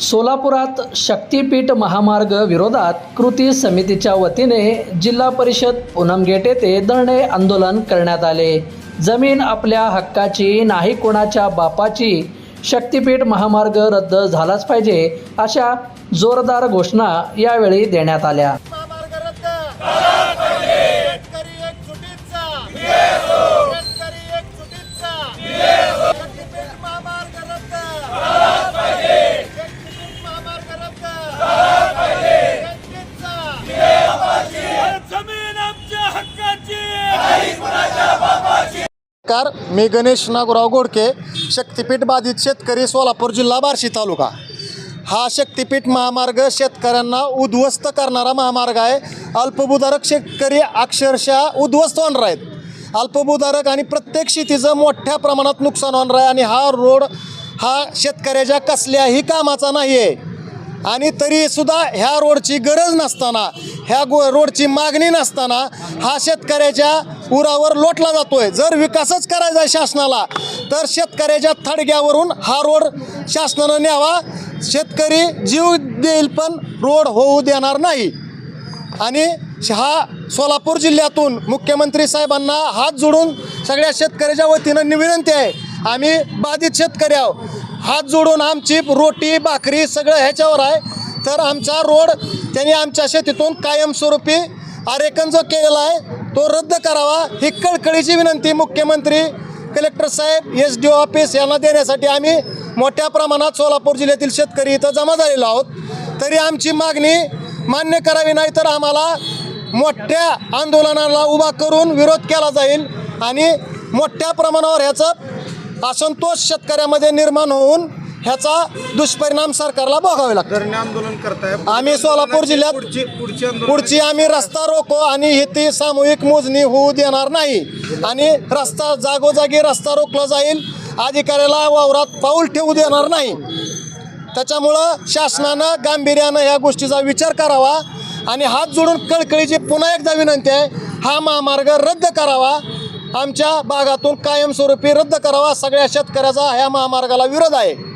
सोलापुरात शक्तीपीठ महामार्ग विरोधात कृती समितीच्या वतीने जिल्हा परिषद पूनम गेट येथे धरणे आंदोलन करण्यात आले. जमीन आपल्या हक्काची नाही कोणाच्या बापाची शक्तीपीठ महामार्ग रद्द झालाच पाहिजे अशा जोरदार घोषणा यावेळी देण्यात आल्या. कार मी गणेश नागोराव गोडके शक्तीपीठ बाधित शेतकरी सोलापूर जिल्हा बार्शी तालुका. हा शक्तीपीठ महामार्ग शेतकऱ्यांना उद्ध्वस्त करणारा महामार्ग आहे. अल्पभूधारक शेतकरी अक्षरशः उद्ध्वस्त होणार आहेत. अल्पभूधारक आणि प्रत्येक शेतीचं मोठ्या प्रमाणात नुकसान होणार आहे आणि हा रोड हा शेतकऱ्याच्या कसल्याही कामाचा नाही आहे आणि तरीसुद्धा ह्या रोडची गरज नसताना ह्या गो रोडची मागणी नसताना हा शेतकऱ्याच्या पुरावर लोटला जातोय. जर विकासच करायचा आहे शासनाला तर शेतकऱ्याच्या थडग्यावरून हा रोड शासनानं न्यावा. शेतकरी जीव देईल पण रोड होऊ देणार नाही. आणि हा सोलापूर जिल्ह्यातून मुख्यमंत्री साहेबांना हात जोडून सगळ्या शेतकऱ्याच्या वतीनं विनंती आहे. आम्ही बाधित शेतकरी आहोत. हात जोडून आमची रोटी भाकरी सगळं ह्याच्यावर आहे. तर आमचा रोड त्यांनी आमच्या शेतीतून कायमस्वरूपी आरेखन जो केलेला आहे तो रद्द करावा ही कळकळीची विनंती मुख्यमंत्री कलेक्टर साहेब एस डी ओ ऑफिस यांना देण्यासाठी आम्ही मोठ्या प्रमाणात सोलापूर जिल्ह्यातील शेतकरी इथं जमा झालेलो आहोत. तरी आमची मागणी मान्य करावी नाही तर आम्हाला मोठ्या आंदोलनाला उभा करून विरोध केला जाईल आणि मोठ्या प्रमाणावर ह्याचं असंतोष शेतकऱ्यामध्ये निर्माण होऊन ह्याचा दुष्परिणाम सरकारला भोगावे लागतात. धरणे आंदोलन करताय. आम्ही सोलापूर जिल्ह्यात पुढची पुढची आंदोलन पुढची आम्ही रस्ता रोको आणि ही ती सामूहिक मोजणी होऊ देणार नाही. आणि रस्ता जागोजागी रस्ता रोखला जाईल अधिकाऱ्याला वावरात पाऊल ठेवू देणार नाही. त्याच्यामुळं शासनानं गांभीर्यानं ह्या गोष्टीचा विचार करावा आणि हात जोडून कळकळीची पुन्हा एकदा विनंती आहे हा महामार्ग रद्द करावा. आमच्या भागातून कायमस्वरूपी रद्द करावा. सगळ्या शेतकऱ्याचा ह्या महामार्गाला विरोध आहे.